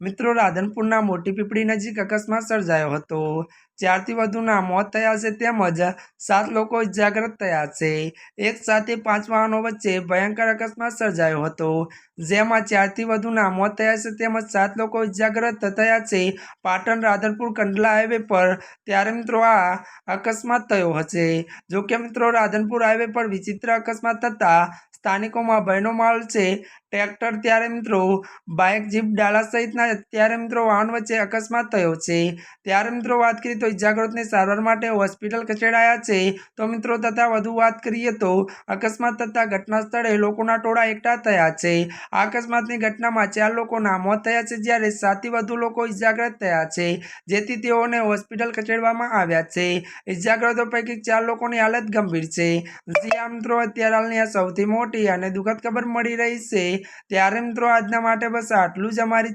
મિત્રો, રાધનપુરના મોટી પીપળી નજીક અકસ્માત સર્જાયો હતો. ચારથી વધુના મોત થયા છે તેમજ સાત લોકો ઇજાગ્રસ્ત થયા છે. એક સાથે પાંચ વાહનો વચ્ચે ભયંકર અકસ્માત સર્જાયો હતો. જેમાં ચારથી વધુના મોત થયા છે તેમજ સાત લોકો ઇજાગ્રસ્ત થયા છે, પાટણ રાધનપુર કંડલા હાઈવે પર. ત્યારે મિત્રો, આ અકસ્માત થયો હશે. જો કે મિત્રો, રાધનપુર હાઈવે પર વિચિત્ર અકસ્માત થતાં સ્થાનિકોમાં ભયનો માહોલ છે. ટ્રેક્ટર ત્યારે મિત્રો, બાઇક, જીપ, ડાલા સહિતના ત્યારે મિત્રો વાહન વચ્ચે અકસ્માત થયો છે. ત્યારે મિત્રો વાત કરીએ તો ઇજાગ્રસ્તને સારવાર માટે હોસ્પિટલ ખસેડાયા છે. તો મિત્રો તથા વધુ વાત કરીએ તો અકસ્માત થતાં ઘટના સ્થળે લોકોના ટોળા એકઠા થયા છે. આ અકસ્માતની ઘટનામાં ચાર લોકોના મોત થયા છે, જ્યારે સાતથી વધુ લોકો ઇજાગ્રસ્ત થયા છે, જેથી તેઓને હોસ્પિટલ ખસેડવામાં આવ્યા છે. ઇજાગ્રસ્તો પૈકી ચાર લોકોની હાલત ગંભીર છે. જી આ મિત્રો, અત્યારે હાલની આ સૌથી મોટી અને દુઃખદ ખબર મળી રહી છે. ત્યારે મિત્રો, આજના માટે બસ આટલું જ અમારી